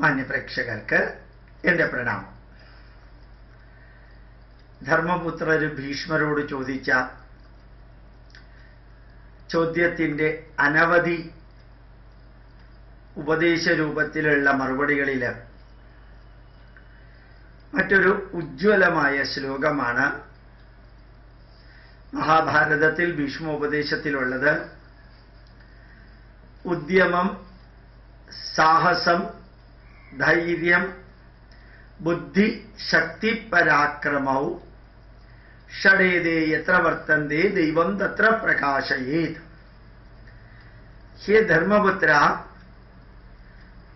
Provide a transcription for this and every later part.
മാന്യപ്രേക്ഷകർക്ക് എന്റെ പ്രണാമം. ധർമ്മപുത്രര് ഭീഷ്മരോട് ചോദിച്ച ചോദ്യത്തിന്റെ അനവധി ഉപദേശ രൂപത്തിലുള്ള മറുപടികളിൽ മറ്റൊരു ഉജ്ജ്വലമായ ശ്ലോകമാണ് മഹാഭാരതത്തിൽ ഭീഷ്മോപദേശത്തിലുള്ളത് ഉദ്യമം സാഹസം ധൈര്യം ബുദ്ധി ശക്തി പരാക്രമവും. ഷടേതേ എത്ര വർത്തന്തേ ദൈവം തത്ര പ്രകാശയേത്. ഹേ ധർമ്മപുത്ര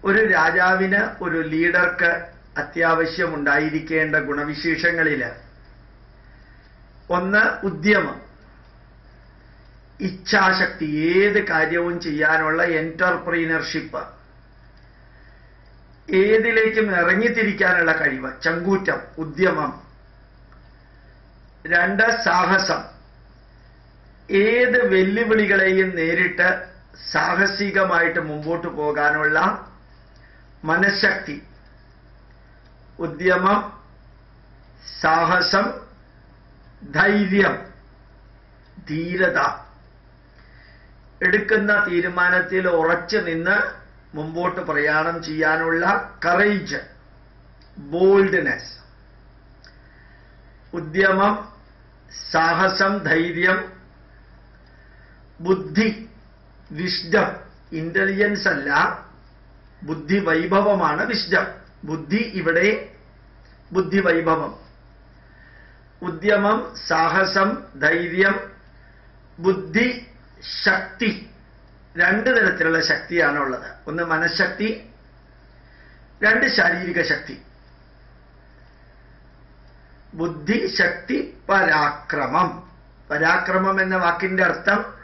ഒരു രാജാവിന് ഒരു ലീഡർക്ക് അത്യാവശ്യമുണ്ടായിരിക്കേണ്ട ഗുണവിശേഷങ്ങളിൽ ഒന്ന് ഉദ്യമം. ഇച്ഛാശക്തി ഏത് കാര്യവും ചെയ്യാനുള്ള എന്റർപ്രീനർഷിപ്പ് ഏതിലേക്കും ഇറങ്ങിത്തിരിക്കാനുള്ള കഴിവ് ചങ്കൂറ്റം ഉദ്യമം. രണ്ട് സാഹസം. ഏത് വെല്ലുവിളികളെയും നേരിട്ട് സാഹസികമായിട്ട് മുമ്പോട്ട് പോകാനുള്ള മനഃശക്തി. ഉദ്യമം സാഹസം ധൈര്യം ധീരത. എടുക്കുന്ന തീരുമാനത്തിൽ ഉറച്ചു നിന്ന് മുമ്പോട്ട് പ്രയാണം ചെയ്യാനുള്ള കറേജ് ബോൾഡ്നെസ് ഉദ്യമം സാഹസം ധൈര്യം ബുദ്ധി വിഷ്ഡം ഇന്റലിജൻസ് അല്ല ബുദ്ധി വൈഭവമാണ് വിഷ്ഡം ബുദ്ധി ഇവിടെ ബുദ്ധി വൈഭവം. ഉദ്യമം സാഹസം ധൈര്യം ബുദ്ധി ശക്തി. രണ്ട് തരത്തിലുള്ള ശക്തിയാണ് ഉള്ളത്. ഒന്ന് മനഃശക്തി രണ്ട് ശാരീരിക ശക്തി. ബുദ്ധി ശക്തി പരാക്രമം. പരാക്രമം എന്ന വാക്കിന്റെ അർത്ഥം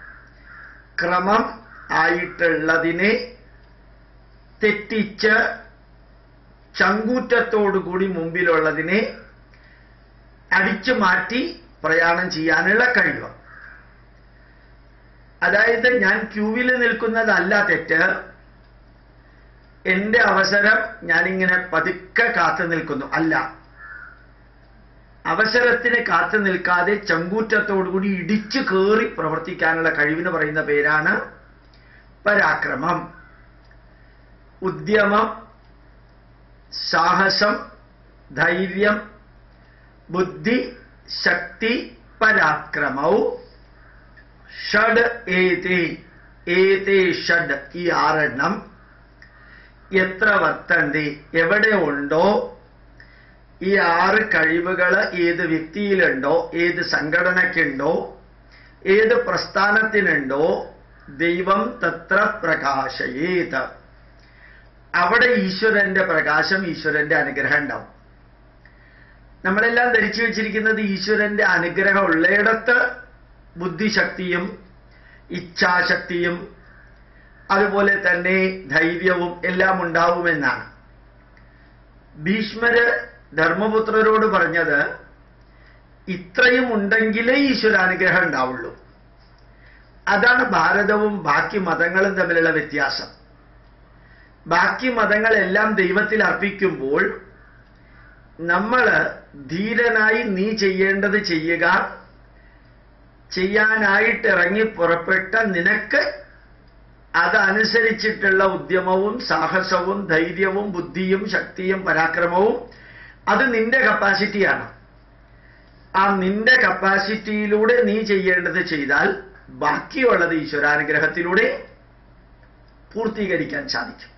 ക്രമം ആയിട്ടുള്ളതിനെ തെറ്റിച്ച് ചങ്കൂറ്റത്തോടുകൂടി മുമ്പിലുള്ളതിനെ അടിച്ചു മാറ്റി പ്രയാണം ചെയ്യാനുള്ള കഴിവ്. അതായത് ഞാൻ ക്യൂവിൽ നിൽക്കുന്നതല്ല തെറ്റ്. എന്റെ അവസരം ഞാനിങ്ങനെ പതുക്കെ കാത്തു നിൽക്കുന്നു. അല്ല. അവസരത്തിന് കാത്തു നിൽക്കാതെ ചങ്കൂറ്റത്തോടുകൂടി ഇടിച്ചു കയറി പ്രവർത്തിക്കാനുള്ള കഴിവിന് പറയുന്ന പേരാണ് പരാക്രമം. ഉദ്യമം സാഹസം ധൈര്യം ബുദ്ധി ശക്തി പരാക്രമവും. ഷഡ് ഏതേ ഏതേ ഷഡ്? ഈ ആറെണ്ണം എത്ര വർത്തന്തി എവിടെ ഉണ്ടോ? ഈ ആറ് കഴിവുകൾ ഏത് വ്യക്തിയിലുണ്ടോ? ഏത് സംഘടനയ്ക്കുണ്ടോ? ഏത് പ്രസ്ഥാനത്തിനുണ്ടോ? ദൈവം തത്ര പ്രകാശയേത്. അവിടെ ഈശ്വരന്റെ പ്രകാശം ഈശ്വരന്റെ അനുഗ്രഹം ഉണ്ടാവും. നമ്മളെല്ലാം ധരിച്ചു വെച്ചിരിക്കുന്നത് ഈശ്വരന്റെ അനുഗ്രഹം ഉള്ളയിടത്ത് ബുദ്ധിശക്തിയും ഇച്ഛാശക്തിയും അതുപോലെ തന്നെ ധൈര്യവും എല്ലാം ഉണ്ടാവുമെന്നാണ്. ഭീഷ്മര് ധർമ്മപുത്രരോട് പറഞ്ഞത് ഇത്രയും ഉണ്ടെങ്കിലേ ഈശ്വരാനുഗ്രഹം ഉണ്ടാവുള്ളൂ. അതാണ് ഭാരതവും ബാക്കി മതങ്ങളും തമ്മിലുള്ള വ്യത്യാസം. ബാക്കി മതങ്ങളെല്ലാം ദൈവത്തിൽ അർപ്പിക്കുമ്പോൾ നമ്മൾ ധീരനായി നീ ചെയ്യേണ്ടത് ചെയ്യുക ചെയ്യാനായിട്ട് ഇറങ്ങി പുറപ്പെട്ട നിനക്ക് അതനുസരിച്ചിട്ടുള്ള ഉദ്യമവും സാഹസവും ധൈര്യവും ബുദ്ധിയും ശക്തിയും പരാക്രമവും അത് നിന്റെ കപ്പാസിറ്റിയാണ്. ആ നിന്റെ കപ്പാസിറ്റിയിലൂടെ നീ ചെയ്യേണ്ടത് ചെയ്താൽ ബാക്കിയുള്ളത് ഈശ്വരാനുഗ്രഹത്തിലൂടെ പൂർത്തീകരിക്കാൻ സാധിക്കും.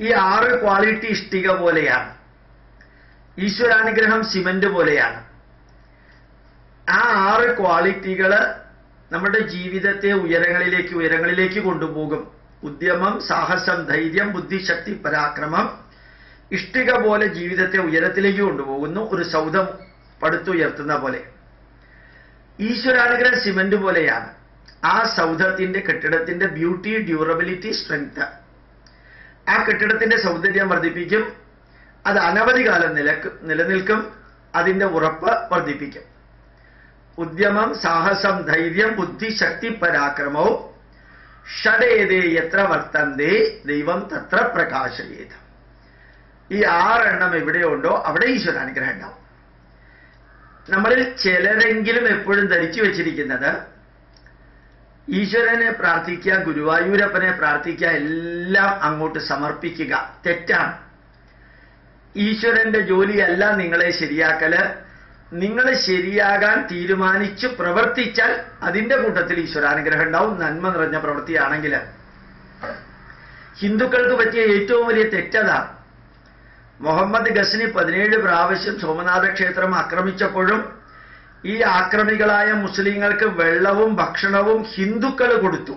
ഈ ആറ് ക്വാളിറ്റി ഇഷ്ടിക പോലെയാണ്. ഈശ്വരാനുഗ്രഹം സിമന്റ് പോലെയാണ്. ആ ആറ് ക്വാളിറ്റികൾ നമ്മുടെ ജീവിതത്തെ ഉയരങ്ങളിലേക്ക് ഉയരങ്ങളിലേക്ക് കൊണ്ടുപോകും. ഉദ്യമം സാഹസം ധൈര്യം ബുദ്ധിശക്തി പരാക്രമം ഇഷ്ടിക പോലെ ജീവിതത്തെ ഉയരത്തിലേക്ക് കൊണ്ടുപോകുന്നു. ഒരു സൗധം പടുത്തുയർത്തുന്ന പോലെ. ഈശ്വരാനുഗ്രഹം സിമന്റ് പോലെയാണ്. ആ സൗധത്തിന്റെ കെട്ടിടത്തിന്റെ ബ്യൂട്ടി ഡ്യൂറബിലിറ്റി സ്ട്രെങ്ത് ആ കെട്ടിടത്തിന്റെ സൗന്ദര്യം വർദ്ധിപ്പിക്കും. അത് അനവധി കാലം നിലയ്ക്ക് നിലനിൽക്കും. അതിന്റെ ഉറപ്പ് വർദ്ധിപ്പിക്കും. ഉദ്യമം സാഹസം ധൈര്യം ബുദ്ധി ശക്തി പരാക്രമവും ഷടേതേ എത്ര വർത്തന്തേ ദൈവം തത്ര പ്രകാശയേത്. ഈ ആറെണ്ണം എവിടെയുണ്ടോ അവിടെ ഈശ്വര അനുഗ്രഹം ഉണ്ടാവും. നമ്മളിൽ ചിലരെങ്കിലും എപ്പോഴും ധരിച്ചു വെച്ചിരിക്കുന്നത് ഈശ്വരനെ പ്രാർത്ഥിക്കുക ഗുരുവായൂരപ്പനെ പ്രാർത്ഥിക്കുക എല്ലാം അങ്ങോട്ട് സമർപ്പിക്കുക തെറ്റാണ്. ഈശ്വരന്റെ ജോലിയല്ല നിങ്ങളെ ശരിയാക്കൽ. നിങ്ങൾ ശരിയാകാൻ തീരുമാനിച്ചു പ്രവർത്തിച്ചാൽ അതിന്റെ കൂട്ടത്തിൽ ഈശ്വരാനുഗ്രഹം ഉണ്ടാവും നന്മ നിറഞ്ഞ പ്രവൃത്തിയാണെങ്കിൽ. ഹിന്ദുക്കൾക്ക് പറ്റിയ ഏറ്റവും വലിയ തെറ്റത. മുഹമ്മദ് ഗസ്നി പതിനേഴ് പ്രാവശ്യം സോമനാഥ ക്ഷേത്രം ആക്രമിച്ചപ്പോഴും ഈ ആക്രമികളായ മുസ്ലിങ്ങൾക്ക് വെള്ളവും ഭക്ഷണവും ഹിന്ദുക്കൾ കൊടുത്തു.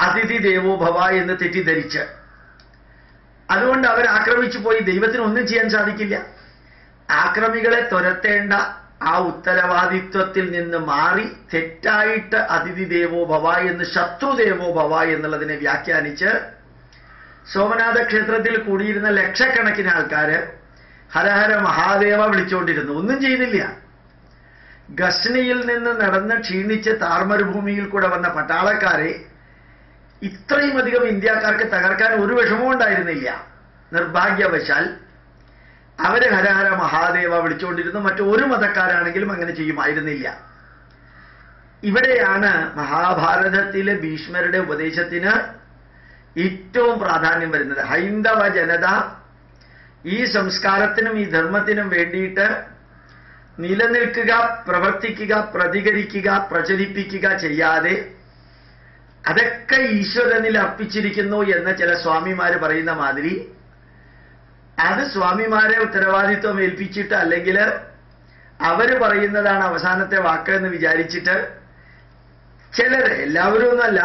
അതിഥി ദേവോഭവ എന്ന് തെറ്റിദ്ധരിച്ച്. അതുകൊണ്ട് അവർ ആക്രമിച്ചു പോയി. ദൈവത്തിന് ഒന്നും ചെയ്യാൻ സാധിക്കില്ല. ആക്രമികളെ തുരത്തേണ്ട ആ ഉത്തരവാദിത്വത്തിൽ നിന്ന് മാറി തെറ്റായിട്ട് അതിഥി ദേവോ ഭവ എന്ന് ശത്രു ദേവോ ഭവ എന്നുള്ളതിനെ വ്യാഖ്യാനിച്ച് സോമനാഥ ക്ഷേത്രത്തിൽ കൂടിയിരുന്ന ലക്ഷക്കണക്കിന് ആൾക്കാര് ഹരഹര മഹാദേവ വിളിച്ചുകൊണ്ടിരുന്നു ഒന്നും ചെയ്തില്ല ഗസ്നിയിൽ നിന്ന് നടന്ന് ക്ഷീണിച്ച് താർമരുഭൂമിയിൽ കൂടെ വന്ന പട്ടാളക്കാരെ ഇത്രയും അധികം ഇന്ത്യക്കാർക്ക് തകർക്കാൻ ഒരു വിഷമവും ഉണ്ടായിരുന്നില്ല. നിർഭാഗ്യവശാൽ അവർ ഹരഹര മഹാദേവ വിളിച്ചുകൊണ്ടിരുന്നു. മറ്റു ഒരു മതക്കാരാണെങ്കിലും അങ്ങനെ ചെയ്യുമായിരുന്നില്ല. ഇവിടെയാണ് മഹാഭാരതത്തിലെ ഭീഷ്മരുടെ ഉപദേശത്തിന് ഏറ്റവും പ്രാധാന്യം വരുന്നത്. ഹൈന്ദവ ജനത ഈ സംസ്കാരത്തിനും ഈ ധർമ്മത്തിനും വേണ്ടിയിട്ട് നിലനിൽക്കുക പ്രവർത്തിക്കുക പ്രതികരിക്കുക പ്രചരിപ്പിക്കുക ചെയ്യാതെ അതൊക്കെ ഈശ്വരനിൽ അർപ്പിച്ചിരിക്കുന്നു എന്ന് ചില സ്വാമിമാര് പറയുന്ന മാതിരി അത് സ്വാമിമാരെ ഉത്തരവാദിത്വം ഏൽപ്പിച്ചിട്ട് അല്ലെങ്കിൽ അവർ പറയുന്നതാണ് അവസാനത്തെ വാക്ക് എന്ന് വിചാരിച്ചിട്ട് ചിലര് എല്ലാവരും ഒന്നല്ല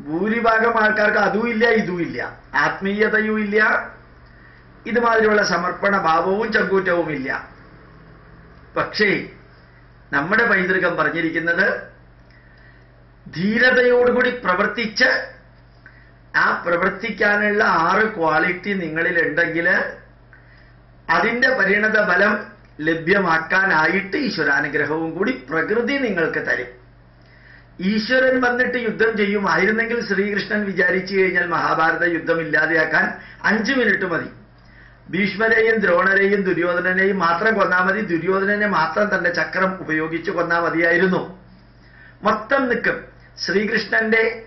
ഭൂരിഭാഗം ആൾക്കാർക്ക് അതും ഇല്ല ഇതും ഇല്ല. ആത്മീയതയും ഇല്ല ഇതുമാതിരിയുള്ള സമർപ്പണ ഭാവവും ചങ്കൂറ്റവും ഇല്ല. പക്ഷേ നമ്മുടെ പൈതൃകം പറഞ്ഞിരിക്കുന്നത് ധീരതയോടുകൂടി പ്രവർത്തിച്ച് ആ പ്രവർത്തിക്കാനുള്ള ആറ് ക്വാളിറ്റി നിങ്ങളിൽ ഉണ്ടെങ്കിൽ അതിന്റെ പരിണത ഫലം ലഭ്യമാക്കാനായിട്ട് ഈശ്വരാനുഗ്രഹവും കൂടി പ്രകൃതി നിങ്ങൾക്ക് തരും. ഈശ്വരൻ വന്നിട്ട് യുദ്ധം ചെയ്യുമായിരുന്നെങ്കിൽ ശ്രീകൃഷ്ണൻ വിചാരിച്ചു കഴിഞ്ഞാൽ മഹാഭാരത യുദ്ധം ഇല്ലാതെയാക്കാൻ അഞ്ചു മിനിറ്റ് മതി. ഭീഷ്മരെയും ദ്രോണരെയും ദുര്യോധനനെയും മാത്രം കൊന്നാൽ മതി. ദുര്യോധനനെ മാത്രം തന്റെ ചക്രം ഉപയോഗിച്ച് കൊന്നാൽ മതിയായിരുന്നു. മൊത്തം നിൽക്കും. ശ്രീകൃഷ്ണന്റെ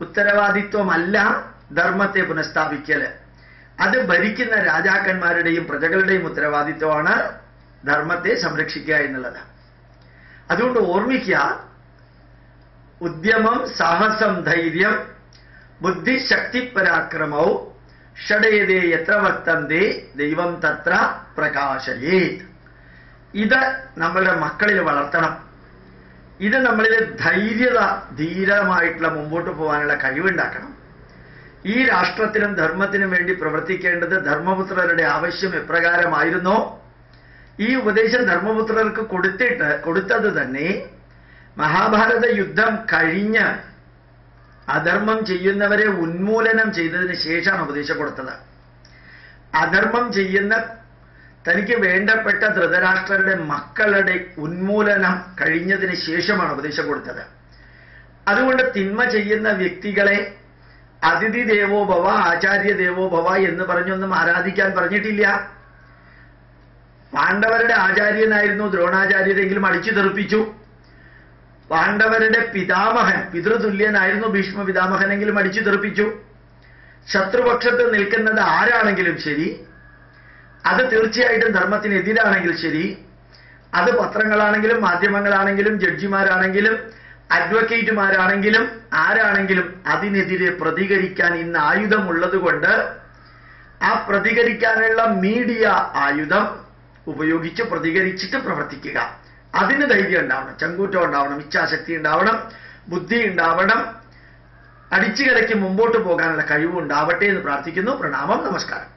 ഉത്തരവാദിത്വമല്ല ധർമ്മത്തെ പുനഃസ്ഥാപിക്കൽ. അത് ഭരിക്കുന്ന രാജാക്കന്മാരുടെയും പ്രജകളുടെയും ഉത്തരവാദിത്വമാണ് ധർമ്മത്തെ സംരക്ഷിക്കുക എന്നുള്ളത്. അതുകൊണ്ട് ഓർമ്മിക്കുക ഉദ്യമം സാഹസം ധൈര്യം ബുദ്ധിശക്തി പരാക്രമവും ഷടേതേ എത്ര വർത്തന്തേ ദൈവം തത്ര പ്രകാശയേത്. ഇത് നമ്മളുടെ മക്കളിൽ വളർത്തണം. ഇത് നമ്മളിൽ ധൈര്യത ധീരമായിട്ടുള്ള മുമ്പോട്ട് പോകാനുള്ള കഴിവുണ്ടാക്കണം. ഈ രാഷ്ട്രത്തിനും ധർമ്മത്തിനും വേണ്ടി പ്രവർത്തിക്കേണ്ടത് ധർമ്മപുത്രരുടെ ആവശ്യം എപ്രകാരമായിരുന്നോ? ഈ ഉപദേശം ധർമ്മപുത്രർക്ക് കൊടുത്തിട്ട് കൊടുത്തത് തന്നെ മഹാഭാരത യുദ്ധം കഴിഞ്ഞ് അധർമ്മം ചെയ്യുന്നവരെ ഉന്മൂലനം ചെയ്തതിന് ശേഷമാണ് ഉപദേശം കൊടുത്തത്. അധർമ്മം ചെയ്യുന്ന തനിക്ക് വേണ്ടപ്പെട്ട ധൃതരാഷ്ട്രരുടെ മക്കളുടെ ഉന്മൂലനം കഴിഞ്ഞതിന് ശേഷമാണ് ഉപദേശം കൊടുത്തത്. അതുകൊണ്ട് തിന്മ ചെയ്യുന്ന വ്യക്തികളെ അതിഥി ദേവോ ഭവ ആചാര്യ ദേവോ ഭവ എന്ന് പറഞ്ഞൊന്നും ആരാധിക്കാൻ പറഞ്ഞിട്ടില്ല. പാണ്ഡവരുടെ ആചാര്യനായിരുന്നു ദ്രോണാചാര്യരെങ്കിലും അടിച്ചു തെറിപ്പിച്ചു. പാണ്ഡവരുടെ പിതാമഹൻ പിതൃതുല്യനായിരുന്നു ഭീഷ്മ പിതാമഹനെങ്കിലും അടിച്ചു തെറിപ്പിച്ചു. ശത്രുപക്ഷത്ത് നിൽക്കുന്നത് ആരാണെങ്കിലും ശരി അത് തീർച്ചയായിട്ടും ധർമ്മത്തിനെതിരാണെങ്കിൽ ശരി അത് പത്രങ്ങളാണെങ്കിലും മാധ്യമങ്ങളാണെങ്കിലും ജഡ്ജിമാരാണെങ്കിലും അഡ്വക്കേറ്റുമാരാണെങ്കിലും ആരാണെങ്കിലും അതിനെതിരെ പ്രതികരിക്കാൻ ഇന്ന് ആയുധമുള്ളത് കൊണ്ട് ആ പ്രതികരിക്കാനുള്ള മീഡിയ ആയുധം ഉപയോഗിച്ച് പ്രതികരിച്ചിട്ട് പ്രവർത്തിക്കുക. അതിന് ധൈര്യം ഉണ്ടാവണം ചങ്കൂറ്റം ഉണ്ടാവണം ഇച്ഛാശക്തി ഉണ്ടാവണം ബുദ്ധി ഉണ്ടാവണം അടിച്ചു മുമ്പോട്ട് പോകാനുള്ള കഴിവ് ഉണ്ടാവട്ടെ എന്ന് പ്രാർത്ഥിക്കുന്നു. പ്രണാമം നമസ്കാരം.